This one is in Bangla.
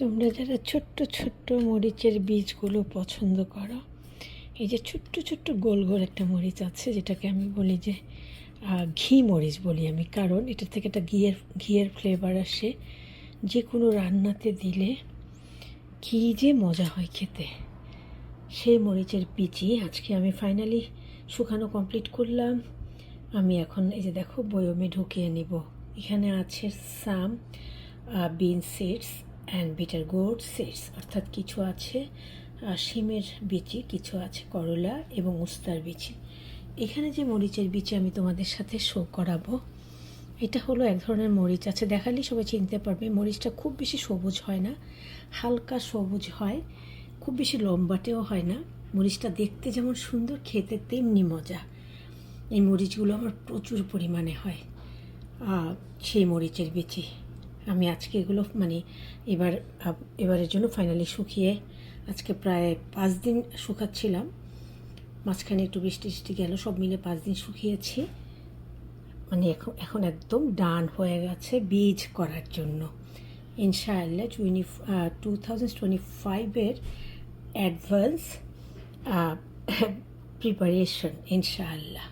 তোমরা যারা ছোট্ট ছোট্ট মরিচের বীজগুলো পছন্দ করো, এই যে ছোট্ট ছোট্ট গোল গোল একটা মরিচ আছে, যেটাকে আমি বলি যে ঘি মরিচ বলি আমি, কারণ এটা থেকে একটা ঘিয়ের ঘিয়ের ফ্লেভার আসে। যে কোনো রান্নাতে দিলে কী যে মজা হয় খেতে সেই মরিচের বিচি আজকে আমি ফাইনালি শুকানো কমপ্লিট করলাম। আমি এখন এই যে দেখো বয়মে ঢুকিয়ে নিব। এখানে আছে some bean seeds and bitter gourd seeds অর্থাৎ কিছু আছে শিমের বিচি, কিছু আছে করলা এবং উস্তার বিচি। এখানে যে মরিচের বিচি আমি তোমাদের সাথে শো করাবো, এটা হলো এক ধরনের মরিচ আছে। দেখালেই সবাই চিনতে পারবে, মরিচটা খুব বেশি সবুজ হয় না, হালকা সবুজ হয়, খুব বেশি লম্বাটেও হয় না। মরিচটা দেখতে যেমন সুন্দর, খেতে তেমনি মজা। এই মরিচগুলো আমার প্রচুর পরিমাণে হয় সেই মরিচের বিচি। আমি আজকে এগুলো মানে এবার এবারের জন্য ফাইনালি শুকিয়ে আজকে প্রায় পাঁচ দিন শুকাচ্ছিলাম। মাঝখানে একটু বৃষ্টি টিষ্টি গেল, সব মিলে পাঁচ দিন শুকিয়েছি। মানে এখন এখন একদম ডান হয়ে গেছে বীজ করার জন্য। ইনশাআল্লাহ টোয়েন্টি টু থাউজেন্ড টোয়েন্টি ফাইভের অ্যাডভান্স প্রিপারেশন ইনশাআল্লাহ।